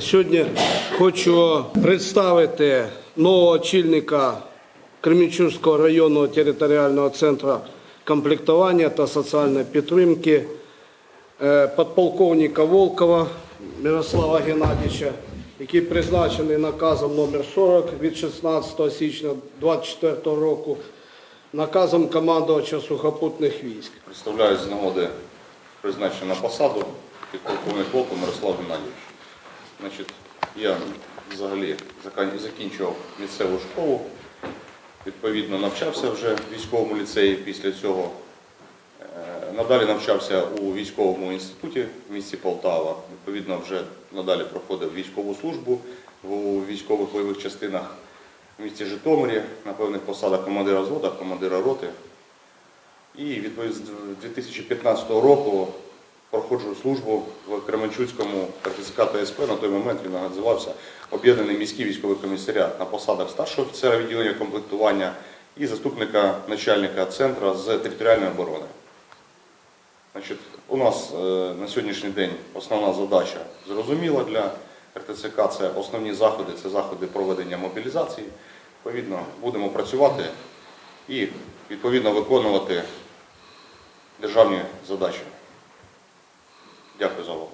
Сьогодні хочу представити нового очільника Кременчуцького районного територіального центру комплектування та соціальної підтримки е, подполковника Волкова Мирослава Геннадійовича, який призначений наказом номер 40 від 16 січня 2024 року, наказом командувача сухопутних військ. Представляю з нагоди призначення на посаду підполковник полку Мирослав Геннадійович. Значить, я взагалі закінчував місцеву школу, відповідно навчався вже в військовому ліцеї після цього. Е, Надалі навчався у військовому інституті в місті Полтава. Відповідно, вже надалі проходив військову службу у військових бойових частинах в місті Житомирі на певних посадах командира взвода, командира роти. І відповідно з 2015 року проходжу службу в Кременчуцькому РТЦК та СП. На той момент він називався Об'єднаний міський військовий комісаріат на посадах старшого офіцера відділення комплектування і заступника начальника центру з територіальної оборони. Значить, у нас е, на сьогоднішній день основна задача зрозуміла для РТЦК це основні заходи, це заходи проведення мобілізації. Відповідно, будемо працювати і відповідно виконувати державні задачі. Дякую за увагу.